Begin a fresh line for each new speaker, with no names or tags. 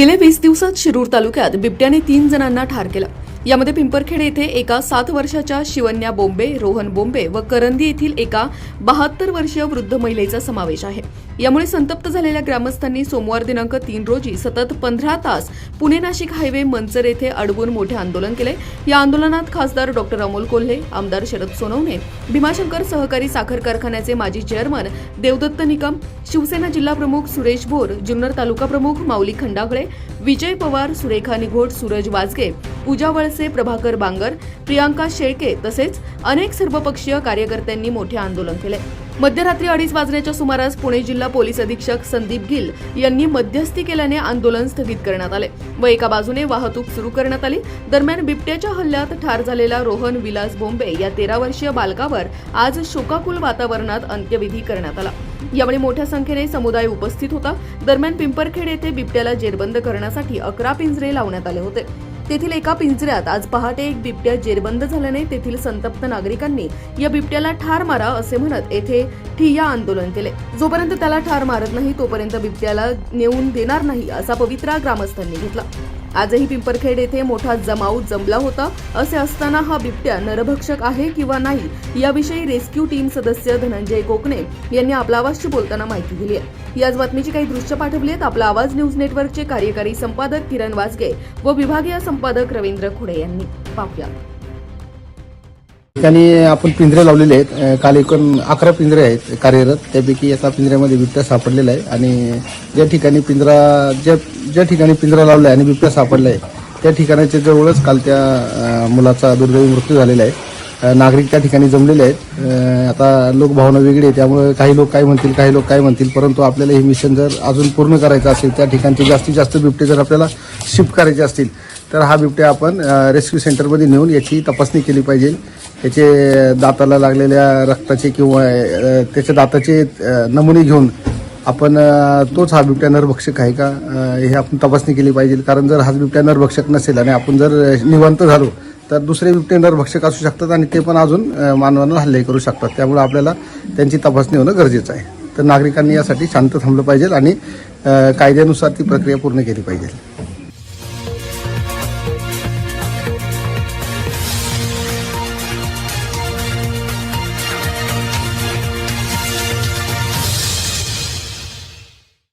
गेल्या वीस दिवसात शिरूर तालुक्यात बिबट्याने तीन जणांना ठार केलं. यामध्ये पिंपरखेड येथे एका सात वर्षाच्या शिवन्या बोंबे रोहन बोंबे व करंदी येथील एका बहात्तर वर्षीय वृद्ध महिलेचा समावेश आहे. यामुळे संतप्त झालेल्या ग्रामस्थांनी सोमवार दिनांक तीन रोजी सतत पंधरा तास पुणे नाशिक हायवे मंचर येथे अडवून मोठे आंदोलन केले. या आंदोलनात खासदार डॉक्टर अमोल कोल्हे आमदार शरद सोनवणे भीमाशंकर सहकारी साखर कारखान्याचे माजी चेअरमन देवदत्त निकम शिवसेना जिल्हा प्रमुख सुरेश भोर जुन्नर तालुका प्रमुख माऊली खंडागळे विजय पवार सुरेखा निघोट सूरज वाजगे पूजा वळसे प्रभाकर बांगर प्रियांका शेळके तसेच अनेक सर्वपक्षीय कार्यकर्त्यांनी मोठे आंदोलन केले. मध्यरात्री अडीच वाजण्याच्या सुमारास पुणे जिल्हा पोलीस अधीक्षक संदीप गिल यांनी मध्यस्थी केल्याने आंदोलन स्थगित करण्यात आले. व एका बाजूने वाहतूक सुरू करण्यात आली. दरम्यान बिबट्याच्या हल्ल्यात ठार झालेला रोहन विलास बोंबे या तेरा वर्षीय बालकावर आज शोकाकुल वातावरणात अंत्यविधी करण्यात आला. यावेळी मोठ्या संख्येने समुदाय उपस्थित होता. दरम्यान पिंपरखेड येथे बिबट्याला जेरबंद करण्यासाठी अकरा पिंजरे लावण्यात आले होते. तेथील एका पिंजऱ्यात आज पहाटे एक बिबट्या जेरबंद झाल्याने तेथील संतप्त नागरिकांनी या बिबट्याला ठार मारा असे म्हणत येथे ठिय्या आंदोलन केले. जोपर्यंत त्याला ठार मारत नाही तोपर्यंत बिबट्याला नेऊन देणार नाही असा पवित्रा ग्रामस्थांनी घेतला. आजही पिंपरखेड येथे मोठा जमाव जमला होता. असे असताना हा बिबट्या नरभक्षक आहे किंवा नाही याविषयी रेस्क्यू टीम सदस्य धनंजय कोकणे यांनी आपला आवाजशी बोलताना माहिती दिली आहे. याच बातमीची काही दृश्य पाठवली आहेत. आपला आवाज न्यूज नेटवर्कचे कार्यकारी संपादक किरण वाजगे व विभागीय संपादक रवींद्र खुडे यांनी. पाहूया
ठिकाणी आपण पिंजरे लावलेले आहेत. काल एकूण अकरा पिंजरे आहेत कार्यरत. त्यापैकी एका पिंजऱ्यामध्ये बिबट्या सापडलेला आहे आणि ज्या ठिकाणी पिंजरा ज्या ज्या ठिकाणी पिंजरा लावला आहे आणि बिबट्या सापडला आहे त्या ठिकाणाच्या जवळच काल त्या मुलाचा दुर्दैवी मृत्यू झालेला आहे. नागरिक त्या ठिकाणी जमलेले आहेत. आता आता लोकभावना वेगळी आहे. त्यामुळे काही लोक काय म्हणतील काही लोक काय म्हणतील परंतु आपल्याला हे मिशन जर अजून पूर्ण करायचं असेल त्या ठिकाणचे जास्तीत जास्त बिबटे जर आपल्याला शिफ्ट करायचे असतील तर हा बिबट्या आपण रेस्क्यू सेंटरमध्ये नेऊन याची तपासणी केली पाहिजे. त्याचे दाताला लागलेल्या रक्ताचे किंवा त्याच्या दाताचे नमुने घेऊन आपण तोच हा बिबट्या नरभक्षक आहे का? हे आपण तपासणी केली पाहिजे. कारण जर हा बिबट्या नरभक्षक नसेल आणि आपण जर निवंत झालो तर दुसरे बिबटे नरभक्षक असू शकतात आणि ते पण अजून मानवांना हल्ले करू शकतात. त्यामुळे आपल्याला त्यांची तपासणी होणं गरजेचं आहे. तर नागरिकांनी यासाठी शांत थांबलं पाहिजे आणि कायद्यानुसार ती प्रक्रिया पूर्ण केली पाहिजे.